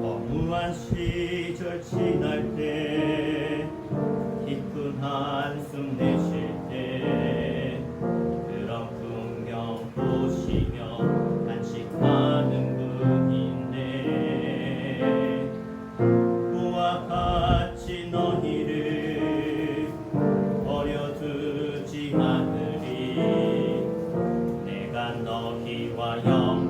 허무한 시절 지날 때 Zion.